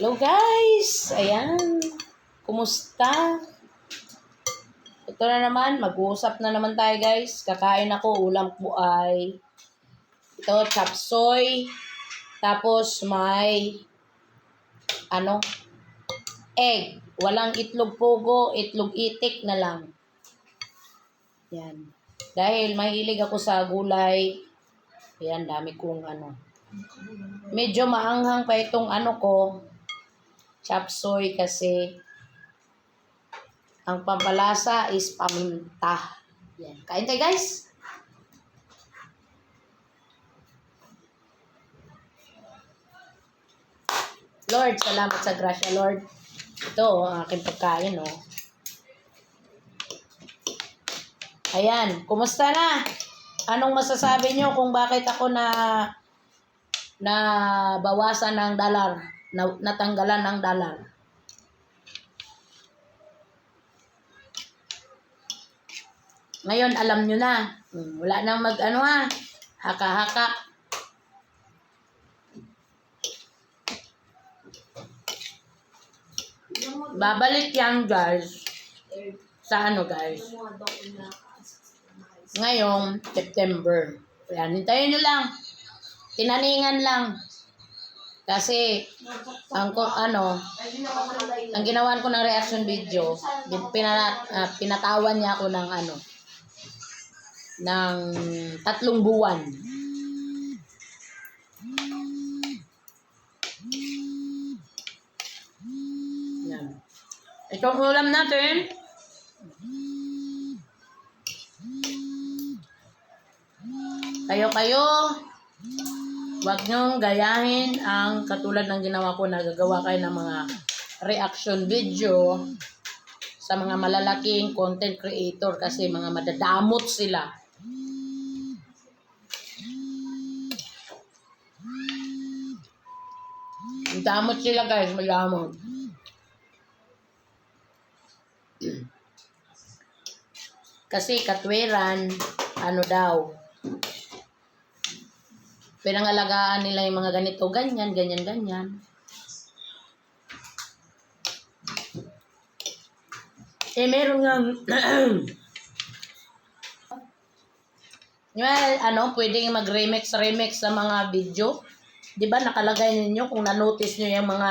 Hello guys! Ayan. Kumusta? Ito na naman, mag-uusap na naman tayo guys. Kakain ako, ulam po ay ito, chop soy. Tapos may ano? Egg. Walang itlog pugo, itlog itik na lang. Yan. Dahil mahilig ako sa gulay. Ayan, dami kong ano. Medyo maanghang pa itong ano ko, chop soy kasi ang pampalasa is paminta. Yan. Kain tayo guys! Lord, salamat sa grasya, Lord. Ito, ang aking pagkain, oh. Ayan, kumusta na? Anong masasabi nyo kung bakit ako na na bawasan ng dalar, na, natanggalan ng dalar? Ngayon, alam nyo na. Hmm, Wala nang mag, ano ha, haka-haka. Babalik yan, guys. Sa ano, guys? Ngayong September. Ayan, hintayin nyo lang. Tinaningan lang. Kasi, ang ko, ano, ang ginawan ko ng reaction video, bin- pina, ah, pinatawan niya ako ng ano, ng tatlong buwan. Yan. Itong ulam natin, kayo-kayo, Huwag niyong gayahin ang katulad ng ginawa ko, nagagawa kayo ng mga reaction video sa mga malalaking content creator kasi mga madadamot sila. Damot sila guys, madamot. Kasi katwiran, ano daw, pinangalagaan nila yung mga ganito, ganyan, ganyan, ganyan. Eh, meron nga, well, ano, pwedeng mag-remix, remix sa mga video. Di ba nakalagay ninyo kung na-notice nyo yung mga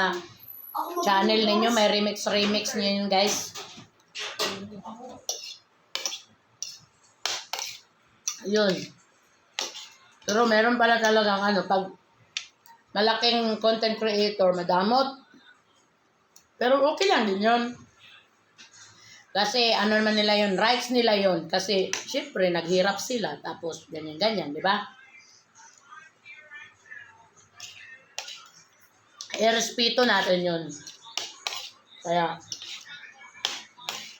channel ninyo, may remix, remix nyo yun, guys. Yun. Pero meron pala talagang ano, pag malaking content creator, madamot. Pero okay lang din yun. Kasi ano naman nila yun, rights nila yun. Kasi syempre naghirap sila, tapos ganyan-ganyan, di ba? I-respeto natin yun. Kaya,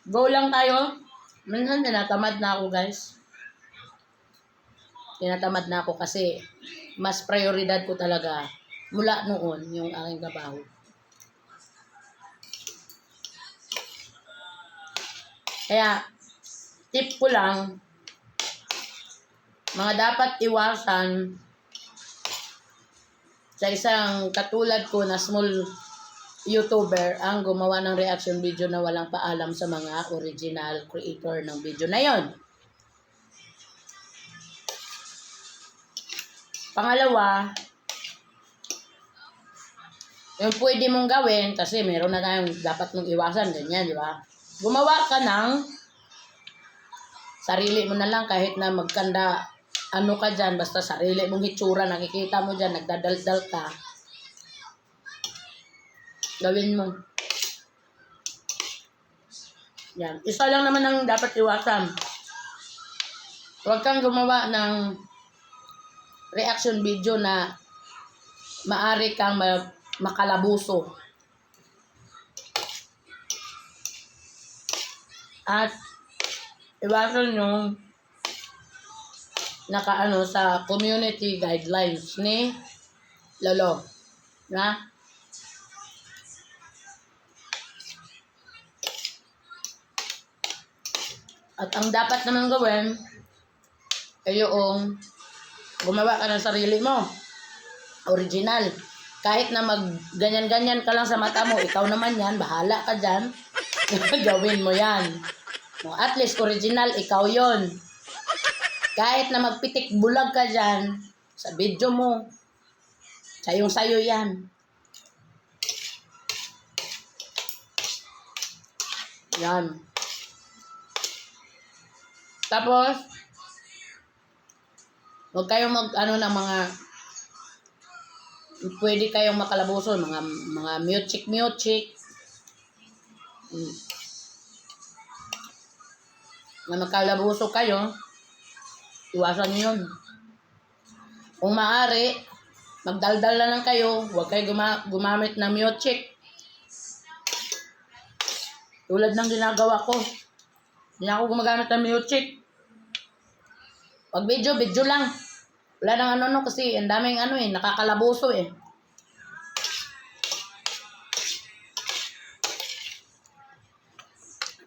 go lang tayo. Minsan tinatamad na ako guys tinatamad na ako kasi mas prioridad ko talaga mula noon yung aking trabaho. Kaya, tip ko lang, mga dapat iwasan sa isang katulad ko na small YouTuber ang gumawa ng reaction video na walang paalam sa mga original creator ng video na yon. Pangalawa, yung pwede mong gawin, kasi meron na tayong dapat mong iwasan, ganyan, di ba? Gumawa ka ng sarili mo na lang kahit na magkanda, ano ka dyan, basta sarili mong hitsura, nakikita mo dyan, nagdadaldal ka. Gawin mo. Yan. Isa lang naman ang dapat iwasan. Huwag kang gumawa ng reaction video na maari kang ma- makalabuso. At iwasan yung nakaano sa community guidelines ni Lolo. Na? At ang dapat naman gawin ay yung gumawa ka ng sarili mo. Original. kahit na mag ganyan-ganyan ka lang sa mata mo, ikaw naman yan, bahala ka dyan. Gawin mo yan. At least original, ikaw yon. Kahit na magpitik bulag ka dyan, sa video mo, sayong sayo yan. Yan. Tapos, huwag kayong mag, ano na mga, pwede kayong makalabuso, mga, mga mute-chick, mute-chick. Mm. Na makalabuso kayo, iwasan nyo yun. Kung maaari, magdaldal na lang kayo, huwag kayo guma- gumamit ng mute-chick. Tulad ng ginagawa ko. Hindi ako gumagamit ng mute-chick. Pag video, video lang. Wala nang ano no kasi ang daming ano eh, nakakalaboso eh.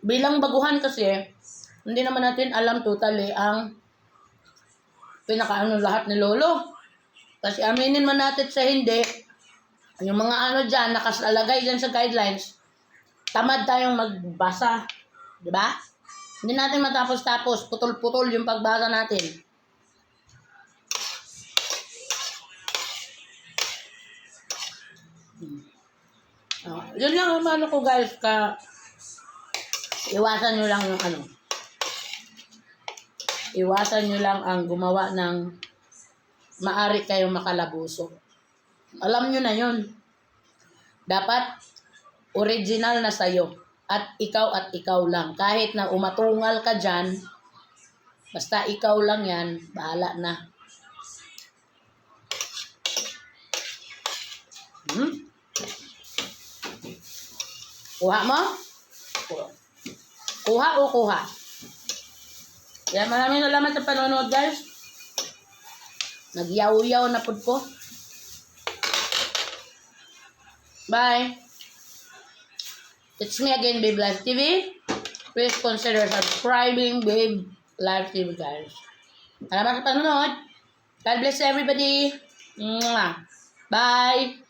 Bilang baguhan kasi, hindi naman natin alam totally ang pinakaano lahat ni Lolo. Kasi aminin man natin sa hindi, yung mga ano dyan, nakasalagay dyan sa guidelines, tamad tayong magbasa. Di ba? Hindi natin matapos-tapos, putol-putol yung pagbasa natin. Oh, yun lang ang ano ko guys, ka iwasan nyo lang yung ano. Iwasan nyo lang ang gumawa ng maari kayong makalabuso. Alam nyo na yun. Dapat original na sa'yo. At ikaw at ikaw lang. Kahit na umatungal ka dyan, basta ikaw lang yan, bahala na. Hmm? Kuha mo? Kuha o kuha? Yan, maraming salamat sa panonood, guys. Nagyaw-yaw na po ko. Bye. It's me again, Babe Life TV. Please consider subscribing, Babe Life TV, guys. Salamat sa panonood. God bless everybody. Bye.